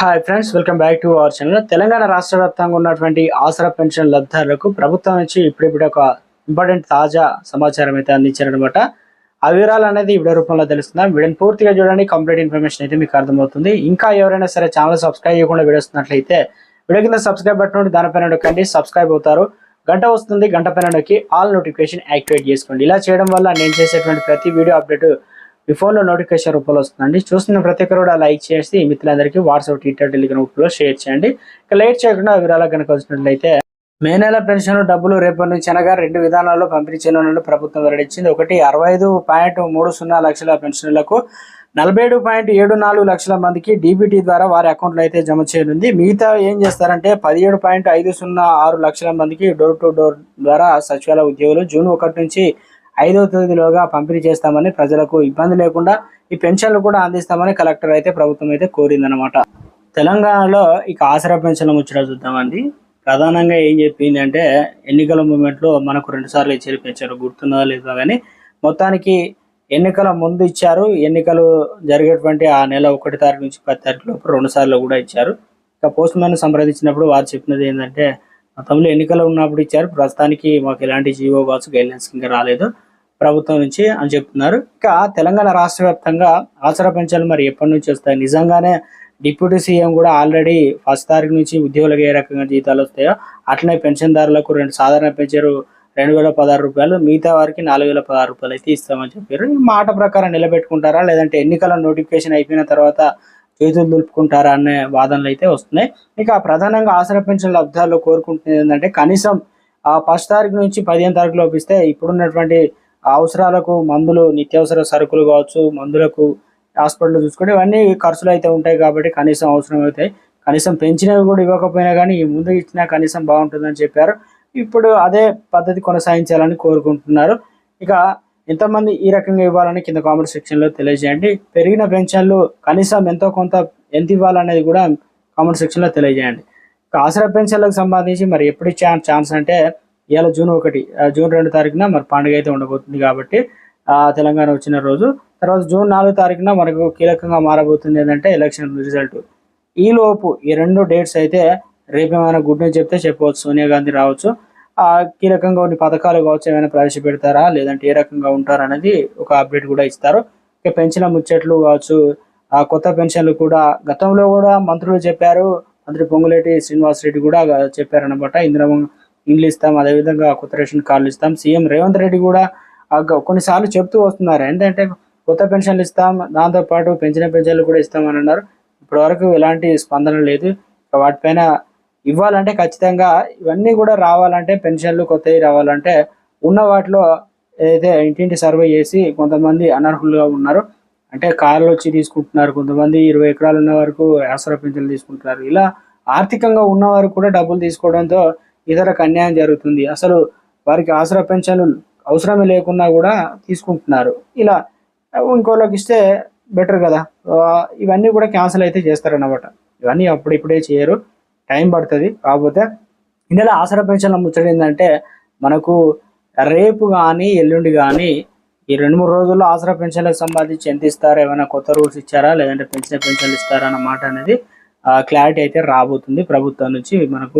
Hi friends welcome back to our channel. Telangana రాష్ట్ర వ్యాప్తంగా ఉన్నటువంటి ఆసరా పెన్షన్ లబ్ధిదారులకు ప్రభుత్వం నుంచి ఇప్పుడిప్పుడు ఒక ఇంపార్టెంట్ తాజా సమాచారం అయితే అందించారనమాట ఆ వివరాలు అనేది వీడియో రూపంలో తెలుస్తుంది వీడియోని పూర్తిగా చూడండి కంప్లీట్ ఇన్ఫర్మేషన్ అయితే మీకు అర్థమవుతుంది. ఇంకా ఎవరైనా సరే ఛానల్ సబ్స్క్రైబ్ చేయకుండా వీడియో వస్తున్నట్లయితే వీడియో కింద సబ్స్క్రైబ్ బటన్ ఉంటే దానిపైన నొక్కండి సబ్స్క్రైబ్ అవుతారు. గంట వస్తుంది గంట పైన నొక్కి ఆల్ నోటిఫికేషన్ యాక్టివేట్ చేసుకోండి. ఇలా చేయడం వల్ల నేను చేసేటువంటి ప్రతి వీడియో అప్డేట్ మీ ఫోన్లో నోటిఫికేషన్ రూపంలో వస్తుందండి. చూస్తున్న ప్రతి ఒక్కరు కూడా లైక్ చేసి మిత్రులందరికీ వాట్సాప్ ట్విట్టర్ టెలిగ్రామ్ గ్రూప్లో షేర్ చేయండి. ఇక లేట్ చేయకుండా ఆ వివరాలకు కనుక వచ్చినట్లయితే మే నెల పెన్షన్ డబ్బులు రేపటి నుంచి అనగా రెండు విధానాల్లో పంపిణీ చేయనున్నట్టు ప్రభుత్వం వెల్లడించింది. ఒకటి అరవై ఐదు పాయింట్ మూడు సున్నా లక్షల పెన్షన్లకు నలభై ఏడు పాయింట్ ఏడు నాలుగు లక్షల మందికి డీబీటీ ద్వారా వారి అకౌంట్లో అయితే జమ చేయనుంది. మిగతా ఏం చేస్తారంటే పదిహేడు పాయింట్ ఐదు సున్నా ఆరు లక్షల మందికి డోర్ టు డోర్ ద్వారా సచివాలయ ఉద్యోగులు జూన్ ఒకటి నుంచి ఐదవ తేదీలోగా పంపిణీ చేస్తామని ప్రజలకు ఇబ్బంది లేకుండా ఈ పెన్షన్లు కూడా అందిస్తామని కలెక్టర్ అయితే ప్రభుత్వం అయితే కోరిందనమాట తెలంగాణలో ఇక ఆసరా పెన్షన్ల ముచ్చట చూద్దామండి. ప్రధానంగా ఏం చెప్పింది అంటే ఎన్నికల మూమెంట్లో మనకు రెండు సార్లు ఇచ్చారు పెంచారు గుర్తున్నదా లేదో కానీ మొత్తానికి ఎన్నికల ముందు ఇచ్చారు. ఎన్నికలు జరిగేటువంటి ఆ నెల ఒకటి తారీఖు నుంచి పది తారీఖు లోపు రెండు సార్లు కూడా ఇచ్చారు. ఇక పోస్ట్ మ్యాన్ సంప్రదించినప్పుడు వారు చెప్పినది ఏంటంటే గతంలో ఎన్నికలు ఉన్నప్పుడు ఇచ్చారు. ప్రస్తుతానికి మాకు ఎలాంటి జీవో కావచ్చు గైడ్లైన్స్ ఇంకా రాలేదు. ప్రభుత్వం నుంచి అని చెప్తున్నారు. ఇక తెలంగాణ రాష్ట్ర వ్యాప్తంగా ఆసరా పెన్షన్లు మరి ఎప్పటి నుంచి వస్తాయి? నిజంగానే డిప్యూటీ సీఎం కూడా ఆల్రెడీ ఫస్ట్ తారీఖు నుంచి ఉద్యోగులకు ఏ రకంగా జీతాలు వస్తాయో అట్లనే పెన్షన్దారులకు రెండు సాధారణ పెంచారు రెండు వేల పదహారు రూపాయలు మిగతా వారికి నాలుగు వేల పదహారు రూపాయలు అయితే ఇస్తామని చెప్పారు. మాట ప్రకారం నిలబెట్టుకుంటారా? లేదంటే ఎన్నికల నోటిఫికేషన్ అయిపోయిన తర్వాత చేతులు దులుపుకుంటారా అనే వాదనలు అయితే వస్తున్నాయి. ఇక ప్రధానంగా ఆసరా పెన్షన్ లబ్ధాలు కోరుకుంటున్నది ఏంటంటే కనీసం ఆ ఫస్ట్ తారీఖు నుంచి పదిహేను తారీఖు లోపిస్తే ఇప్పుడున్నటువంటి ఆ అవసరాలకు మందులు నిత్యావసర సరుకులు కావచ్చు మందులకు హాస్పిటల్ చూసుకుంటే ఇవన్నీ ఖర్చులు అయితే ఉంటాయి కాబట్టి కనీసం అవసరం అవుతాయి కనీసం పెంచినవి కూడా ఇవ్వకపోయినా కానీ ఈ ముందు ఇచ్చినా కనీసం బాగుంటుందని చెప్పారు. ఇప్పుడు అదే పద్ధతి కొనసాగించాలని కోరుకుంటున్నారు. ఇక ఎంతమంది ఈ రకంగా ఇవ్వాలని కింద కామెంట్ సెక్షన్లో తెలియజేయండి. పెరిగిన పెన్షన్లు కనీసం ఎంతో కొంత ఎంత ఇవ్వాలనేది కూడా కామెంట్ సెక్షన్లో తెలియజేయండి. ఇక ఆసరా పెన్షన్లకు సంబంధించి మరి ఎప్పుడు ఛాన్స్ అంటే ఇవాళ జూన్ ఒకటి జూన్ రెండు తారీఖున మరి పండుగ అయితే ఉండబోతుంది కాబట్టి ఆ తెలంగాణ వచ్చిన రోజు. తర్వాత జూన్ నాలుగు తారీఖున మనకు కీలకంగా మారబోతుంది ఏంటంటే ఎలక్షన్ రిజల్ట్ ఈ లోపు ఈ రెండు డేట్స్ అయితే రేపేమైనా గుడ్ న్యూస్ చెప్తే చెప్పవచ్చు. సోనియా గాంధీ రావచ్చు. ఆ కీలకంగా కొన్ని పథకాలు కావచ్చు ఏమైనా ప్రవేశపెడతారా? లేదంటే ఏ రకంగా ఉంటారా అనేది ఒక అప్డేట్ కూడా ఇస్తారు. ఇక పెన్షన్ ముచ్చట్లు కావచ్చు ఆ కొత్త పెన్షన్లు కూడా గతంలో కూడా మంత్రులు చెప్పారు. మంత్రి పొంగులేటి శ్రీనివాస్ రెడ్డి కూడా చెప్పారనమాట ఇందిరా ఇండ్లు ఇస్తాం అదేవిధంగా కొత్త రేషన్ కార్డులు ఇస్తాం. సీఎం రేవంత్ రెడ్డి కూడా కొన్నిసార్లు చెప్తూ వస్తున్నారు. ఏంటంటే కొత్త పెన్షన్లు ఇస్తాం దాంతోపాటు పెంచిన పెన్షన్లు కూడా ఇస్తామని అన్నారు. ఇప్పటి వరకు ఎలాంటి స్పందన లేదు. వాటిపైన ఇవ్వాలంటే ఖచ్చితంగా ఇవన్నీ కూడా రావాలంటే పెన్షన్లు కొత్తవి రావాలంటే ఉన్న వాటిలో ఏదైతే ఇంటింటి సర్వే చేసి కొంతమంది అనర్హులుగా ఉన్నారు. అంటే కార్లు వచ్చి తీసుకుంటున్నారు. కొంతమంది ఇరవై ఎకరాలు ఉన్న వరకు ఆసరా పెన్షన్లు తీసుకుంటున్నారు. ఇలా ఆర్థికంగా ఉన్నవారు కూడా డబ్బులు తీసుకోవడంతో ఇతరకు అన్యాయం జరుగుతుంది. అసలు వారికి ఆసరా పెన్షన్లు అవసరమే లేకున్నా కూడా తీసుకుంటున్నారు. ఇలా ఇంకోళ్ళకి ఇస్తే బెటర్ కదా. ఇవన్నీ కూడా క్యాన్సిల్ అయితే చేస్తారన్నమాట. ఇవన్నీ అప్పుడిప్పుడే చేయరు. టైం పడుతుంది. కాకపోతే ఈ నెల ఆసరా పెన్షన్ల ముచ్చట ఏంటంటే మనకు రేపు కానీ ఎల్లుండి కానీ ఈ రెండు మూడు రోజుల్లో ఆసరా పెన్షన్లకు సంబంధించి ఎంత ఇస్తారా? ఏమైనా కొత్త రూల్స్ ఇచ్చారా? లేదంటే పెంచిన పెన్షన్లు ఇస్తారా? అన్న మాట అనేది క్లారిటీ అయితే రాబోతుంది ప్రభుత్వం నుంచి మనకు